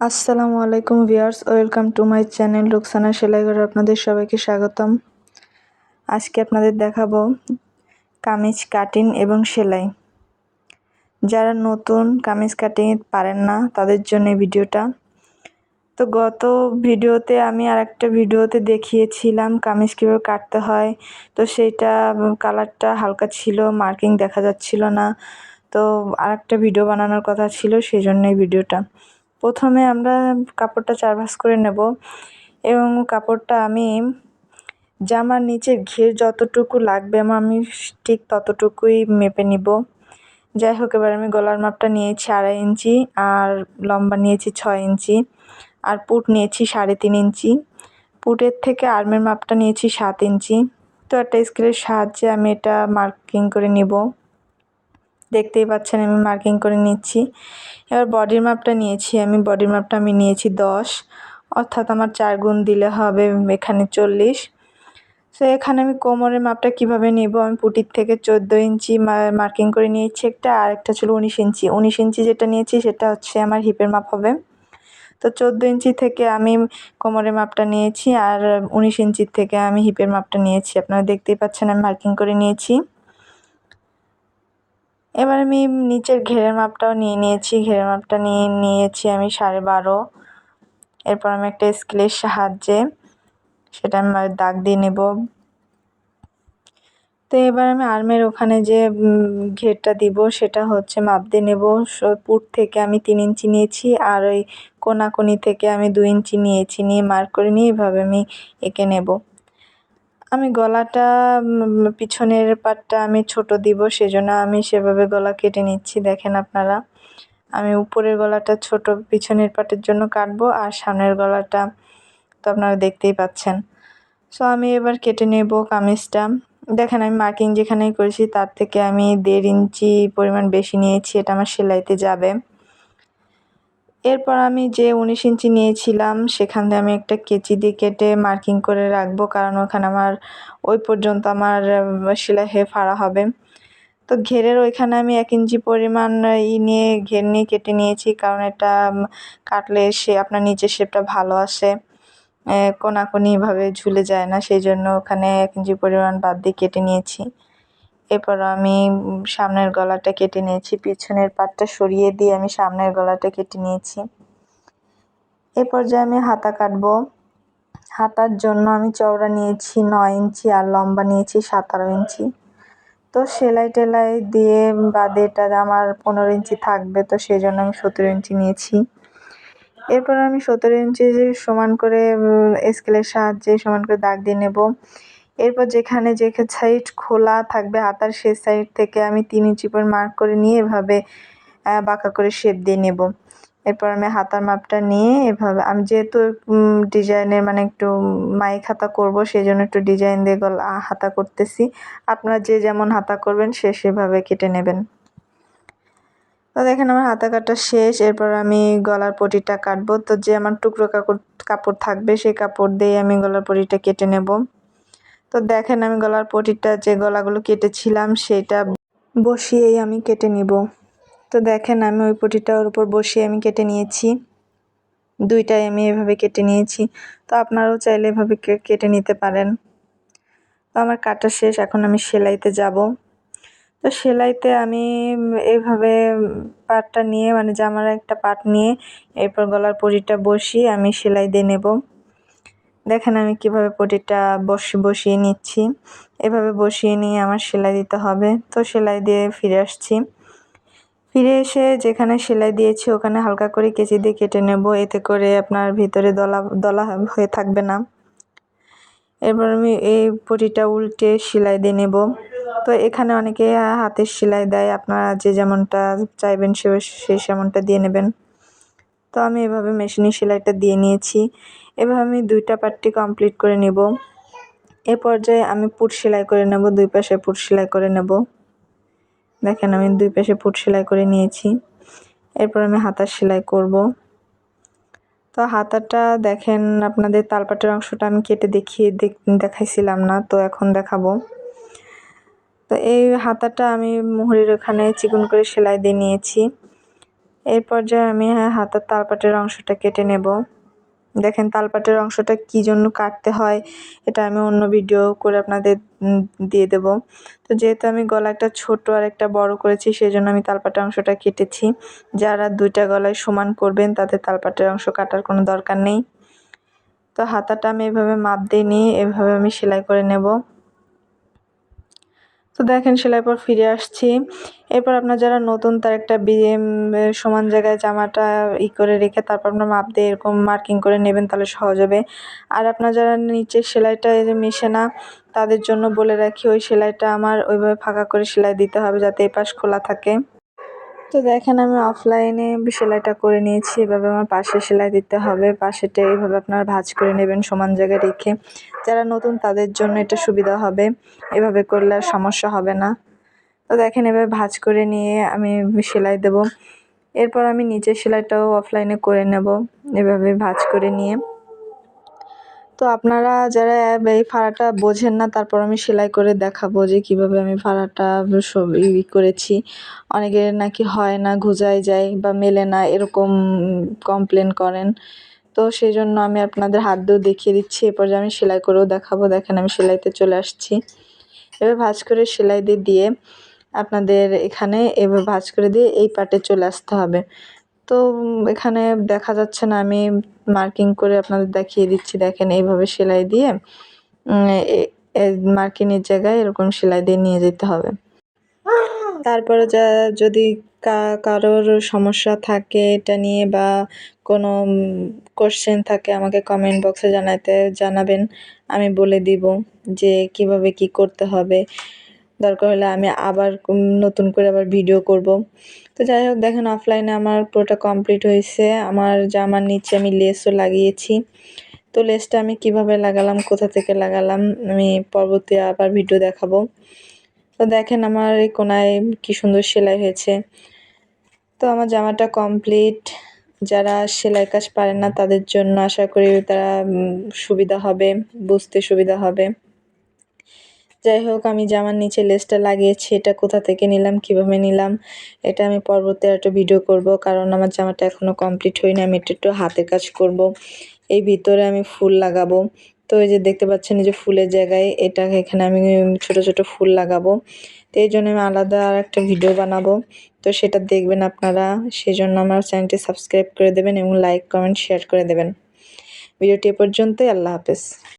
আসসালামু আলাইকুম viewers, welcome to my channel Ruksana সেলাইঘরে আপনাদের সবাইকে স্বাগতম। আজকে আপনাদের দেখাবো কামিজ কাটিং এবং সেলাই। যারা নতুন কামিজ কাটিং পারেন না, তাদের জন্য ভিডিওটা। তো গত ভিডিওতে আমি আর একটা ভিডিওতে দেখিয়েছিলাম কামিজ কীভাবে কাটতে হয়। তো সেইটা কালারটা হালকা ছিল, মার্কিং দেখা যাচ্ছিল না। তো আর একটা ভিডিও বানানোর কথা ছিল, সেই জন্য এই ভিডিওটা। প্রথমে আমরা কাপড়টা চার ভাঁজ করে নেব এবং কাপড়টা আমি জামার নিচের ঘের যতটুকু লাগবে আমার, আমি ঠিক ততটুকুই মেপে নিব। যাই হোক, এবার আমি গলার মাপটা নিয়েছি আড়াই ইঞ্চি আর লম্বা নিয়েছি ছয় ইঞ্চি আর পুট নিয়েছি সাড়ে তিন ইঞ্চি। পুটের থেকে আর্মের মাপটা নিয়েছি সাত ইঞ্চি। তো একটা স্কেলের সাহায্যে আমি এটা মার্কিং করে নিব। দেখতেই পাচ্ছেন, আমি মার্কিং করে নিচ্ছি। এবার বডির মাপটা নিয়েছি আমি। বডির মাপটা আমি নিয়েছি দশ। অর্থাৎ আমার চার গুণ দিলে হবে এখানে চল্লিশ। সো এখানে আমি কোমরের মাপটা কীভাবে নেব? আমি পুটির থেকে চোদ্দ ইঞ্চি মার্কিং করে নিয়েছি একটা, আর একটা ছিল উনিশ ইঞ্চি। উনিশ ইঞ্চি যেটা নিয়েছি সেটা হচ্ছে আমার হিপের মাপ হবে। তো চোদ্দ ইঞ্চি থেকে আমি কোমরের মাপটা নিয়েছি, আর উনিশ ইঞ্চির থেকে আমি হিপের মাপটা নিয়েছি। আপনারা দেখতেই পাচ্ছেন আমি মার্কিং করে নিয়েছি। এবার আমি নিচের ঘেরের মাপটাও নিয়ে নিয়েছি। ঘেরের মাপটা নিয়ে নিয়েছি আমি সাড়ে বারো। এরপর আমি একটা স্কেলের সাহায্যে সেটা আমি দাগ দিয়ে নেব। তো এবার আমি আর্মের ওখানে যে ঘেরটা দিব সেটা হচ্ছে মাপ দিয়ে নেব। পুট থেকে আমি তিন ইঞ্চি নিয়েছি আর ওই কোনাকুনি থেকে আমি দু ইঞ্চি নিয়েছি। নিয়ে মার্ক করে নিয়ে এভাবে আমি এঁকে নেব। আমি গলাটা পিছনের পাটটা আমি ছোট দিব, সেজন্য আমি সেভাবে গলা কেটে নিচ্ছি, দেখেন আপনারা। আমি উপরের গলাটা ছোট, পিছনের পাটের জন্য কাটবো, আর সামনের গলাটা তো আপনারা দেখতেই পাচ্ছেন। সো আমি এবার কেটে নেব কামিজটা। দেখেন, আমি মার্কিং যেখানেই করেছি, তার থেকে আমি দেড় ইঞ্চি পরিমাণ বেশি নিয়েছি, এটা আমার সেলাইতে যাবে। এরপর আমি যে উনিশ ইঞ্চি নিয়েছিলাম, সেখান দিয়ে আমি একটা কেচি দিয়ে কেটে মার্কিং করে রাখব, কারণ ওখানে আমার ওই পর্যন্ত আমার সেলাই হয়ে ফাড়া হবে। তো ঘেরের ওইখানে আমি এক ইঞ্চি পরিমাণ ই নিয়ে, ঘের নিয়ে কেটে নিয়েছি, কারণ এটা কাটলে সে, আপনার নিচের শেপটা ভালো আসে। কোনাকুনিভাবে ঝুলে যায় না, সেই জন্য ওখানে এক ইঞ্চি পরিমাণ বাদ দিয়ে কেটে নিয়েছি। এরপর আমি সামনের গলাটা কেটে নিয়েছি, পিছনের পাটটা সরিয়ে দিয়ে আমি সামনের গলাটা কেটে নিয়েছি। এ পর্যায়ে আমি হাতা কাটবো। হাতার জন্য আমি চওড়া নিয়েছি নয় ইঞ্চি আর লম্বা নিয়েছি সতেরো ইঞ্চি। তো সেলাই টেলাই দিয়ে বাদে এটা আমার পনেরো ইঞ্চি থাকবে, তো সেই জন্য আমি সতেরো ইঞ্চি নিয়েছি। এরপর আমি সতেরো ইঞ্চি সমান করে স্কেলের সাহায্যে সমান করে দাগ দিয়ে নেব। এরপর যেখানে যে সাইড খোলা থাকবে হাতার সে সাইড থেকে আমি তিন ইঞ্চি পর মার্ক করে নিয়ে এভাবে বাঁকা করে শেপ দিয়ে নেব। এরপর আমি হাতার মাপটা নিয়ে এভাবে, আমি যেহেতু ডিজাইনের মানে একটু মাইক হাতা করব সেই জন্য একটু ডিজাইন দিয়ে গলা হাতা করতেছি। আপনারা যে যেমন হাতা করবেন, সে সেভাবে কেটে নেবেন। তো দেখেন আমার হাতা কাটা শেষ, এরপর আমি গলার পটিটা কাটবো। তো যে আমার টুকরো কাপড় কাপড় থাকবে, সেই কাপড় দিয়ে আমি গলার পটিটা কেটে নেব। তো দেখেন আমি গলার পটিটা, যে গলাগুলো কেটেছিলাম সেটা বসিয়েই আমি কেটে নিব। তো দেখেন আমি ওই পটিটার উপর বসিয়ে আমি কেটে নিয়েছি। দুইটাই আমি এভাবে কেটে নিয়েছি। তো আপনারাও চাইলে এভাবে কেটে নিতে পারেন। তো আমার কাটা শেষ, এখন আমি সেলাইতে যাব। তো সেলাইতে আমি এইভাবে পাটটা নিয়ে মানে জামার একটা পাট নিয়ে, এরপর গলার পটিটা বসিয়ে আমি সেলাই দিয়ে নেব। দেখেন আমি কীভাবে পটিটা বসে, বসিয়ে নিচ্ছি। এভাবে বসিয়ে নিয়ে আমার সেলাই দিতে হবে। তো সেলাই দিয়ে ফিরে আসছি। ফিরে এসে যেখানে সেলাই দিয়েছি, ওখানে হালকা করে কেচি দিয়ে কেটে নেব। এতে করে আপনার ভিতরে দলা দলা হয়ে থাকবে না। এরপর আমি এই পটিটা উল্টে সেলাই দিয়ে নেব। তো এখানে অনেকে হাতের সেলাই দেয়। আপনারা যে যেমনটা চাইবেন, সে সেই সেমনটা দিয়ে নেবেন। তো আমি এভাবে মেশিনের সেলাইটা দিয়ে নিয়েছি। এভাবে আমি দুইটা পার্টটি কমপ্লিট করে নেব। এ পর্যায়ে আমি পুট সেলাই করে নেব, দুই পাশে পুট সেলাই করে নেব। দেখেন আমি দুই পাশে পুট সেলাই করে নিয়েছি। এরপর আমি হাতার সেলাই করব। তো হাতাটা দেখেন আপনাদের তালপাটের অংশটা আমি কেটে দেখিয়ে দেখাইছিলাম না, তো এখন দেখাবো। তো এই হাতাটা আমি মুহুরির ওখানে চিকন করে সেলাই দিয়ে নিয়েছি। এই পর্যায়ে আমি হ্যাঁ হাতের তালপাটের অংশটা কেটে নেব। দেখেন তালপাটের অংশটা কী জন্য কাটতে হয়, এটা আমি অন্য ভিডিও করে আপনাদের দিয়ে দেব। তো যেহেতু আমি গলা একটা ছোট আর একটা বড় করেছি সেই জন্য আমি তালপাটের অংশটা কেটেছি। যারা দুইটা গলায় সমান করবেন, তাদের তালপাটের অংশ কাটার কোনো দরকার নেই। তো হাতাটা আমি এভাবে মাপ দিয়ে নিয়ে এভাবে আমি সেলাই করে নেব। তো দেখেন সেলাই পর ফিরে আসছি। এরপর আপনার যারা নতুন, তার একটা সমান জায়গায় জামাটা ই করে রেখে তারপর আপনার মাপ দিয়ে এরকম মার্কিং করে নেবেন, তাহলে সহজ হবে। আর আপনার যারা নিচে সেলাইটা মেশে না, তাদের জন্য বলে রাখি, ওই সেলাইটা আমার ওইভাবে ফাঁকা করে সেলাই দিতে হবে যাতে এপাশ পাশ খোলা থাকে। তো দেখেন আমি অফলাইনে সেলাইটা করে নিয়েছি, এভাবে আমার পাশে সেলাই দিতে হবে পাশেটা এইভাবে আপনারা ভাঁজ করে নেবেন সমান জায়গায় রেখে। যারা নতুন তাদের জন্য এটা সুবিধা হবে, এভাবে করলে আর সমস্যা হবে না। তো দেখেন এভাবে ভাঁজ করে নিয়ে আমি সেলাই দেব। এরপর আমি নিচের সেলাইটাও অফলাইনে করে নেব, এভাবে ভাজ করে নিয়ে। তো আপনারা যারা এই ফাড়াটা বোঝেন না, তারপর আমি সেলাই করে দেখাবো যে কীভাবে আমি ফাড়াটা সব ই করেছি। অনেকের নাকি হয় না, ঘুজায় যায় বা মেলে না, এরকম কমপ্লেন করেন। তো সেই জন্য আমি আপনাদের হাত দিয়েও দেখিয়ে দিচ্ছি এরপর আমি সেলাই করেও দেখাবো। দেখেন, আমি সেলাইতে চলে আসছি। এবার ভাজ করে সেলাই দিয়ে দিয়ে আপনাদের এখানে এবার ভাজ করে দিয়ে এই পাটে চলে আসতে হবে। তো এখানে দেখা যাচ্ছে না, আমি মার্কিং করে আপনাদের দেখিয়ে দিচ্ছি, দেখেন এইভাবে সেলাই দিয়ে মার্কিংয়ের জায়গায় এরকম সেলাই দিয়ে নিয়ে যেতে হবে। তারপরে যা, যদি কারোর সমস্যা থাকে এটা নিয়ে বা কোনো কোশ্চেন থাকে আমাকে কমেন্ট বক্সে জানাতে জানাবেন, আমি বলে দিব যে কীভাবে কি করতে হবে। দরকার হলে আমি আবার নতুন করে আবার ভিডিও করব। তো যাই হোক, দেখেন অফলাইনে আমার পুরোটা কমপ্লিট হয়েছে। আমার জামার নিচে আমি লেসও লাগিয়েছি। তো লেসটা আমি কীভাবে লাগালাম, কোথা থেকে লাগালাম, আমি পরবর্তী আবার ভিডিও দেখাবো। তো দেখেন আমার এই কোনায় কি সুন্দর সেলাই হয়েছে। তো আমার জামাটা কমপ্লিট যারা সেলাই কাজ পারে না, তাদের জন্য আশা করি তারা সুবিধা হবে, বুঝতে সুবিধা হবে। যাই হোক, আমি জামার নিচে লেসটা লাগিয়েছি, এটা কোথা থেকে নিলাম, কীভাবে নিলাম, এটা আমি পরবর্তী একটা ভিডিও করব, কারণ আমার জামাটা এখনও কমপ্লিট হয়নি, আমি এটা একটু হাতের কাজ করব। এই ভিতরে আমি ফুল লাগাবো। তো এই যে দেখতে পাচ্ছেন যে ফুলের জায়গায়, এটা এখানে আমি ছোট ছোট ফুল লাগাবো। তো এই জন্য আমি আলাদা আর একটা ভিডিও বানাবো। তো সেটা দেখবেন আপনারা সেই জন্য আমার চ্যানেলটি সাবস্ক্রাইব করে দেবেন এবং লাইক কমেন্ট শেয়ার করে দেবেন। ভিডিওটি এ পর্যন্তই, আল্লাহ হাফেজ।